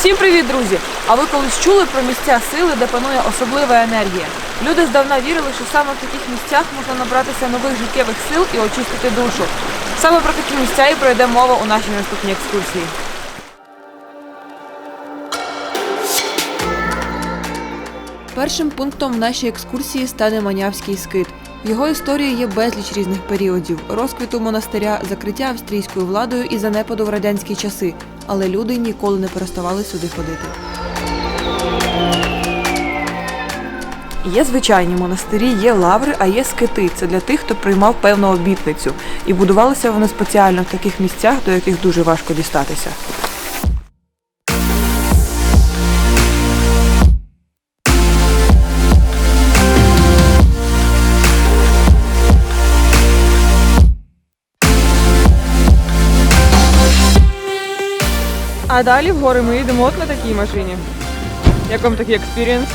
Всім привіт, друзі! А ви колись чули про місця сили, де панує особлива енергія? Люди здавна вірили, що саме в таких місцях можна набратися нових життєвих сил і очистити душу. Саме про такі місця і пройде мова у нашій наступній екскурсії. Першим пунктом нашій екскурсії стане Манявський скит. В його історії є безліч різних періодів: розквіту монастиря, закриття австрійською владою і занепаду в радянські часи. Але люди ніколи не переставали сюди ходити. Є звичайні монастирі, є лаври, а є скити. Це для тих, хто приймав певну обітницю. І будувалися вони спеціально в таких місцях, до яких дуже важко дістатися. А далі в гори ми їдемо от на такій машині. Як вам такий експірієнс?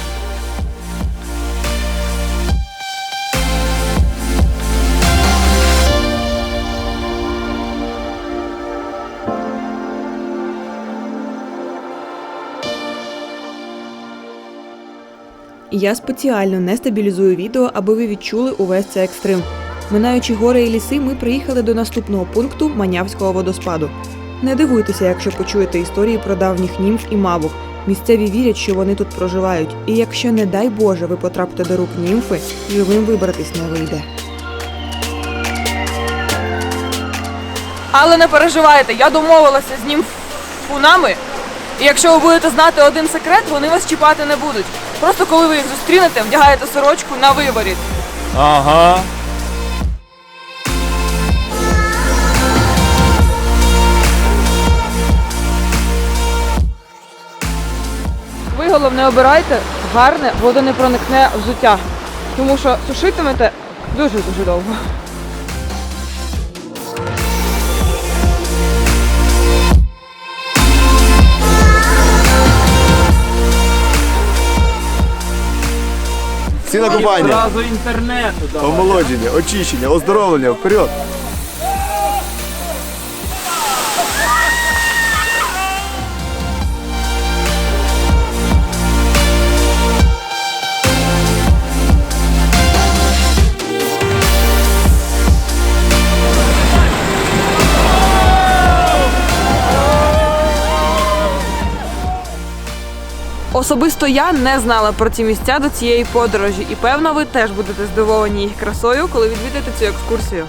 Я спеціально не стабілізую відео, аби ви відчули увесь цей екстрим. Минаючи гори і ліси, ми приїхали до наступного пункту Манявського водоспаду. Не дивуйтеся, якщо почуєте історії про давніх німф і мавок. Місцеві вірять, що вони тут проживають, і якщо, не дай Боже, ви потрапите до рук німфи, живим вибратись не вийде. Але не переживайте, я домовилася з німфунами. І якщо ви будете знати один секрет, вони вас чіпати не будуть. Просто коли ви їх зустрінете, вдягаєте сорочку на виворіт. Ага. Головне обирайте гарне водонепроникне взуття, тому що сушитимете дуже-дуже довго. Всі на купання. Зразу інтернету давай. Омолодження, очищення, оздоровлення, вперед. Особисто я не знала про ці місця до цієї подорожі, і певно, ви теж будете здивовані їх красою, коли відвідаєте цю екскурсію.